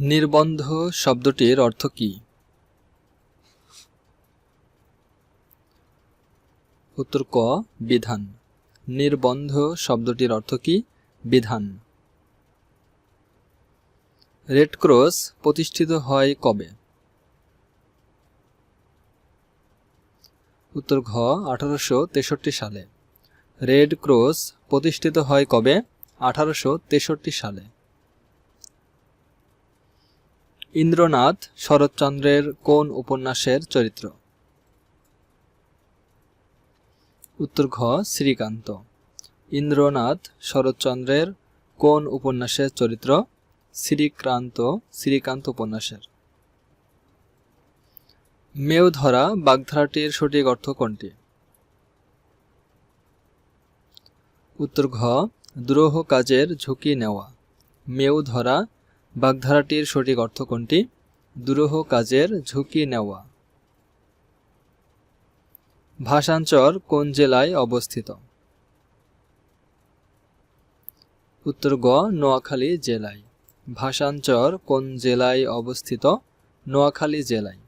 নির্বন্ধ শব্দটির অর্থ কী? উত্তর ক, বিধান। নির্বন্ধ শব্দটির অর্থ কী? বিধান। রেড ক্রস প্রতিষ্ঠিত হয় কবে? উত্তর ঘ, আঠারোশো তেষট্টি সালে। রেড ক্রস প্রতিষ্ঠিত হয় কবে? আঠারোশো তেষট্টি সালে। ইন্দ্রনাথ শরৎচন্দ্রের কোন উপন্যাসের চরিত্র? উত্তর ঘ, শ্রীকান্ত। ইন্দ্রনাথ শরৎচন্দ্রের কোন উপন্যাসের চরিত্র? শ্রীক্রান্ত, শ্রীকান্ত উপন্যাসের। মেও ধরা বাগধারাটির সঠিক অর্থ কোনটি? উত্তর ঘ, দ্রোহ কাজের ঝুঁকি নেওয়া। মেও ধরা বাগধারাটির সঠিক অর্থ কোনটি? দুরূহ কাজের ঝুঁকি নেওয়া। ভাষাঞ্চর কোন জেলায় অবস্থিত? উত্তর গ, নোয়াখালী জেলায়। ভাষাঞ্চর কোন জেলায় অবস্থিত? নোয়াখালী জেলায়।